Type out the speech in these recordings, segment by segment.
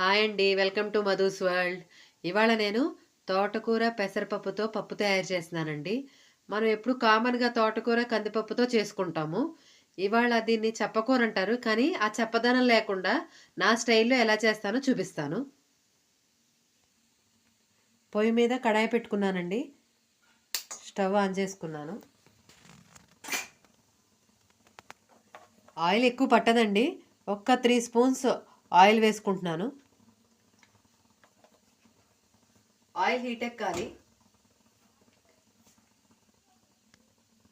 Hi అండి welcome to Madhu's world. ఇవాళ నేను తోటకూర పెసరపప్పుతో పప్పు తయారు చేస్తున్నానండి. మనం ఎప్పుడు కామన్గా తోటకూర కందిపప్పుతో చేసుకుంటాము. ఇవాళ దీన్ని చెప్పకూర అంటారు కానీ ఆ చెప్పదనం లేకుండా నా స్టైల్లో ఎలా చేస్తానో చూపిస్తాను. పొయ్యి మీద కడాయి పెట్టుకున్నానండి. స్టవ్ ఆన్ చేసుకున్నాను. ఆయిల్ ఎక్కువ పట్టదండి. ఒక్క త్రీ స్పూన్స్ ఆయిల్ వేసుకుంటున్నాను. ఆయిల్ హీట్ ఎక్కాలి.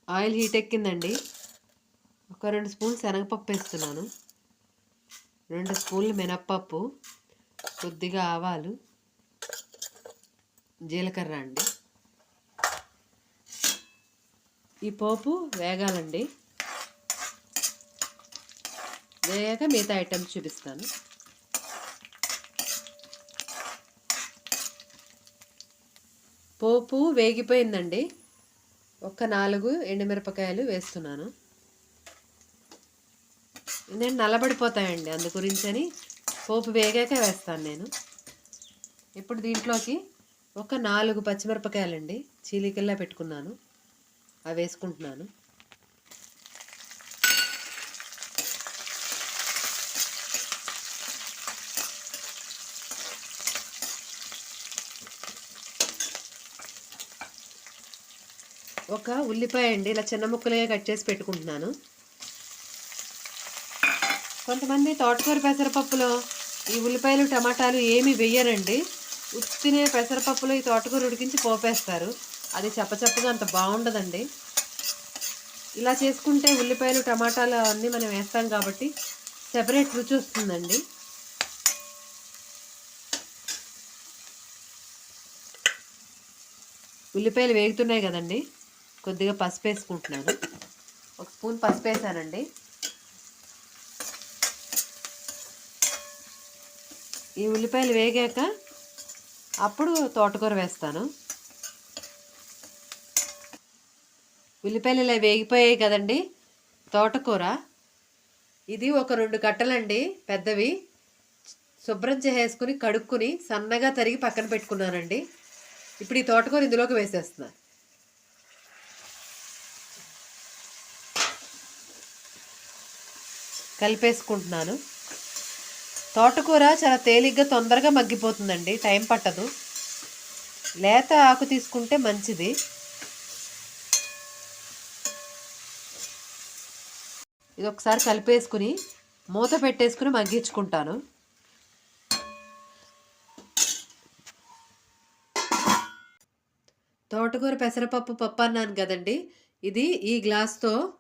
ఆయిల్ హీట్ ఎక్కిందండి. ఒక రెండు స్పూన్లు శనగపప్పు వేస్తున్నాను. రెండు స్పూన్లు మినప్పప్పు కొద్దిగా ఆవాలు జీలకర్ర అండి. ఈ పోపు వేగాలండి. వేగాక మిగతా ఐటమ్స్ చూపిస్తాను. పోపు వేగిపోయిందండి. ఒక నాలుగు ఎండుమిరపకాయలు వేస్తున్నాను. నేను నల్లబడిపోతాయండి అందు గురించని పోపు వేగాక వేస్తాను నేను. ఇప్పుడు దీంట్లోకి ఒక నాలుగు పచ్చిమిరపకాయలండి చీలికల్లా పెట్టుకున్నాను. అవి వేసుకుంటున్నాను. ఒక ఉల్లిపాయ అండి ఇలా చిన్న ముక్కలుగా కట్ చేసి పెట్టుకుంటున్నాను. కొంతమంది తోటకూర పెసరపప్పులో ఈ ఉల్లిపాయలు టమాటాలు ఏమి వెయ్యరండి ఉత్తినే పెసరపప్పులో ఈ తోటకూర ఉడికించి పోపేస్తారు. అది చప్పచప్పగా అంత బాగుండదండి. ఇలా చేసుకుంటే ఉల్లిపాయలు టమాటాలు అన్నీ మనం వేస్తాం కాబట్టి సెపరేట్ రుచి వస్తుందండి. ఉల్లిపాయలు వేగుతున్నాయి కదండి. కొద్దిగా పసుపు వేసుకుంటున్నాను. ఒక స్పూన్ పసుపు వేసానండి. ఈ ఉల్లిపాయలు వేగాక అప్పుడు తోటకూర వేస్తాను. ఉల్లిపాయలు ఇలా వేగిపోయాయి కదండి తోటకూర. ఇది ఒక రెండు కట్టలండి పెద్దవి. శుభ్రం చేసేసుకుని కడుక్కుని సన్నగా తరిగి పక్కన పెట్టుకున్నానండి. ఇప్పుడు ఈ తోటకూర ఇందులోకి వేసేస్తున్నాను కలిపేసుకుంటున్నాను. తోటకూర చాలా తేలిగ్గా తొందరగా మగ్గిపోతుందండి. టైం పట్టదు. లేత ఆకు తీసుకుంటే మంచిది. ఇది ఒకసారి కలిపేసుకుని మూత పెట్టేసుకుని మగ్గించుకుంటాను. తోటకూర పెసరపప్పు పప్పు అన్నాను కదండి. ఇది ఈ గ్లాస్తో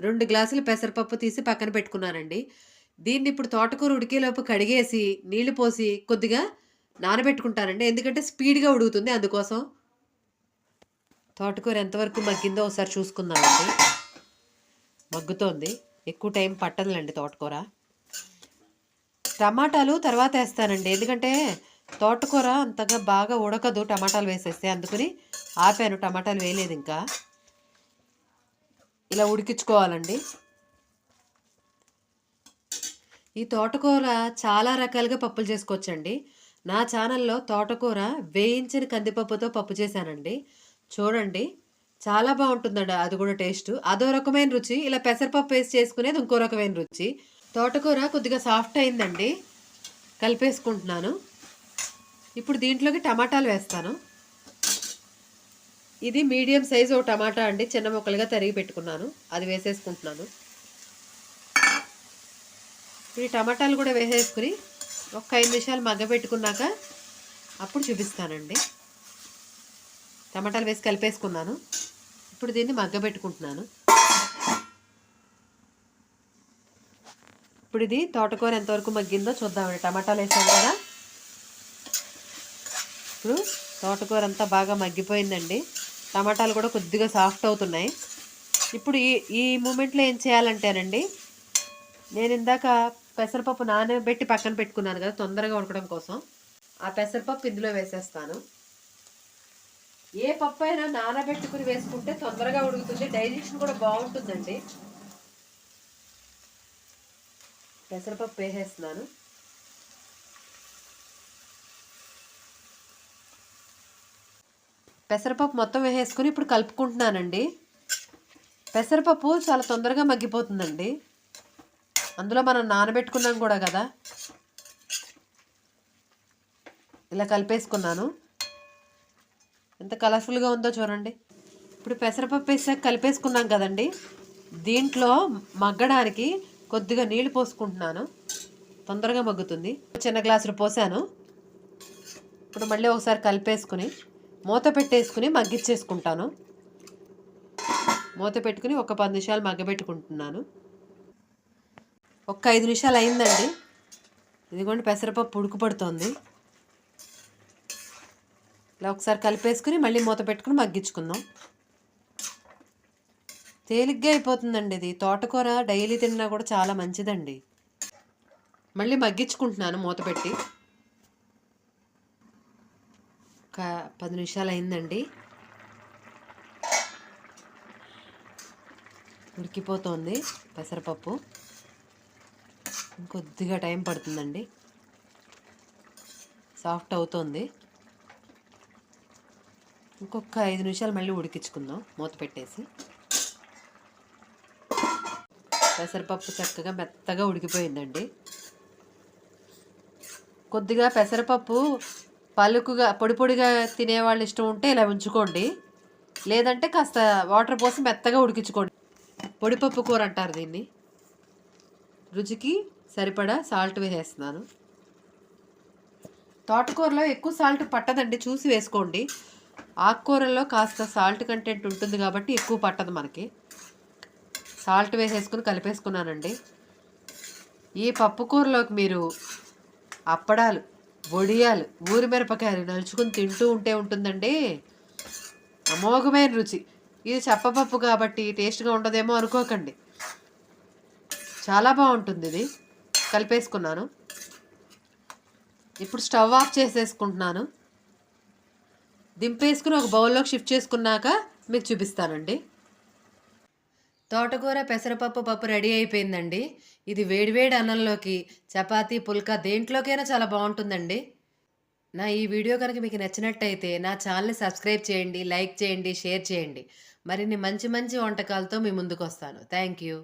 రెండు గ్లాసులు పెసరపప్పు తీసి పక్కన పెట్టుకున్నానండి. దీన్ని ఇప్పుడు తోటకూర ఉడికేలోపు కడిగేసి నీళ్ళు పోసి కొద్దిగా నానబెట్టుకుంటానండి. ఎందుకంటే స్పీడ్గా ఉడుకుతుంది. అందుకోసం తోటకూర ఎంతవరకు మగ్గిందో ఒకసారి చూసుకుందామండి. మగ్గుతోంది. ఎక్కువ టైం పట్టదులండి తోటకూర. టమాటాలు తర్వాత వేస్తానండి. ఎందుకంటే తోటకూర అంతగా బాగా ఉడకదు టమాటాలు వేసేస్తే. అందుకని ఆపాను. టమాటాలు వేయలేదు ఇంకా. ఇలా ఉడికించుకోవాలండి. ఈ తోటకూర చాలా రకాలుగా పప్పులు చేసుకోవచ్చండి. నా ఛానల్లో తోటకూర వేయించిన కందిపప్పుతో పప్పు చేశానండి. చూడండి చాలా బాగుంటుందండి అది కూడా టేస్ట్. అదో రకమైన రుచి ఇలా పెసరపప్పు వేసి చేసుకునేది ఇంకో రకమైన రుచి. తోటకూర కొద్దిగా సాఫ్ట్ అయిందండి కలిపేసుకుంటున్నాను. ఇప్పుడు దీంట్లోకి టమాటాలు వేస్తాను. ఇది మీడియం సైజు ఒక టమాటా అండి. చిన్న ముక్కలుగా తరిగి పెట్టుకున్నాను. అది వేసేసుకుంటున్నాను. ఈ టమాటాలు కూడా వేసేసుకుని ఒక ఐదు నిమిషాలు మగ్గబెట్టుకున్నాక అప్పుడు చూపిస్తానండి. టమాటాలు వేసి కలిపేసుకున్నాను. ఇప్పుడు దీన్ని మగ్గబెట్టుకుంటున్నాను ఇప్పుడు ఇది తోటకూర ఎంతవరకు మగ్గిందో చూద్దామండి. టమాటాలు వేసాం కదా. ఇప్పుడు తోటకూర అంతా బాగా మగ్గిపోయిందండి. టమాటాలు కూడా కొద్దిగా సాఫ్ట్ అవుతున్నాయి. ఇప్పుడు ఈ ఈ మూమెంట్లో ఏం చేయాలంటేనండి నేను ఇందాక పెసరపప్పు నానబెట్టి పక్కన పెట్టుకున్నాను కదా తొందరగా ఉడకడం కోసం. ఆ పెసరపప్పు ఇందులో వేసేస్తాను. ఏ పప్పు అయినా నానబెట్టుకుని వేసుకుంటే తొందరగా ఉడుకుతుంది. డైజెషన్ కూడా బాగుంటుందండి. పెసరపప్పు వేసేస్తున్నాను. పెసరపప్పు మొత్తం వేసేసుకుని ఇప్పుడు కలుపుకుంటున్నానండి. పెసరపప్పు చాలా తొందరగా మగ్గిపోతుందండి. అందులో మనం నానబెట్టుకున్నాం కూడా కదా. ఇలా కలిపేసుకున్నాను. ఎంత కలర్ఫుల్గా ఉందో చూడండి. ఇప్పుడు పెసరపప్పు వేసాక కలిపేసుకున్నాం కదండి. దీంట్లో మగ్గడానికి కొద్దిగా నీళ్ళు పోసుకుంటున్నాను. తొందరగా మగ్గుతుంది. చిన్న గ్లాసులు పోసాను. ఇప్పుడు మళ్ళీ ఒకసారి కలిపేసుకుని మూత పెట్టేసుకుని మగ్గిచ్చేసుకుంటాను. మూత పెట్టుకుని ఒక పది నిమిషాలు మగ్గబెట్టుకుంటున్నాను. ఒక్క ఐదు నిమిషాలు అయిందండి. ఇదిగోండి పెసరపప్పు ఉడుకుపడుతోంది ఇలా ఒకసారి కలిపేసుకుని మళ్ళీ మూత పెట్టుకుని మగ్గించుకుందాం. తేలిగ్గా అయిపోతుందండి ఇది. తోటకూర డైలీ తిన్నా కూడా చాలా మంచిదండి. మళ్ళీ మగ్గించుకుంటున్నాను మూత పెట్టి. ఒక పది నిమిషాలు అయిందండి. ఉడికిపోతోంది పెసరపప్పు. ఇంకొద్దిగా టైం పడుతుందండి. సాఫ్ట్ అవుతోంది. ఇంకొక ఐదు నిమిషాలు మళ్ళీ ఉడికించుకుందాం మూత పెట్టేసి. పెసరపప్పు చక్కగా మెత్తగా ఉడికిపోయిందండి. కొద్దిగా పెసరపప్పు పలుకుగా పొడి పొడిగా తినేవాళ్ళు ఇష్టం ఉంటే ఇలా ఉంచుకోండి. లేదంటే కాస్త వాటర్ పోసి మెత్తగా ఉడికించుకోండి. పొడిపప్పు కూర అంటారు దీన్ని. రుచికి సరిపడా సాల్ట్ వేసేస్తున్నాను. తోటకూరలో ఎక్కువ సాల్ట్ పట్టదండి చూసి వేసుకోండి. ఆకుకూరల్లో కాస్త సాల్ట్ కంటెంట్ ఉంటుంది కాబట్టి ఎక్కువ పట్టదు మనకి. సాల్ట్ వేసేసుకుని కలిపేసుకున్నానండి. ఈ పప్పుకూరలోకి మీరు అప్పడాలు వడియాలు. ఊరి మిరపకాయలు నలుచుకుని తింటూ ఉంటే ఉంటుందండి. అమోఘమైన రుచి. ఇది చెప్పపప్పు కాబట్టి టేస్ట్గా ఉండదేమో అనుకోకండి. చాలా బాగుంటుంది ఇది. కలిపేసుకున్నాను. ఇప్పుడు స్టవ్ ఆఫ్ చేసేసుకుంటున్నాను. దింపేసుకుని ఒక బౌల్లోకి షిఫ్ట్ చేసుకున్నాక మీకు చూపిస్తానండి. తోటకూర పెసరపప్పు పప్పు రెడీ అయిపోయిందండి. ఇది వేడివేడి అన్నంలోకి చపాతీ పుల్కా దేంట్లోకైనా చాలా బాగుంటుందండి. నా ఈ వీడియో కనుక మీకు నచ్చినట్టయితే నా ఛానల్ని సబ్స్క్రైబ్ చేయండి లైక్ చేయండి షేర్ చేయండి. మరిన్ని మంచి మంచి వంటకాలతో మీ ముందుకు వస్తాను థ్యాంక్ యూ.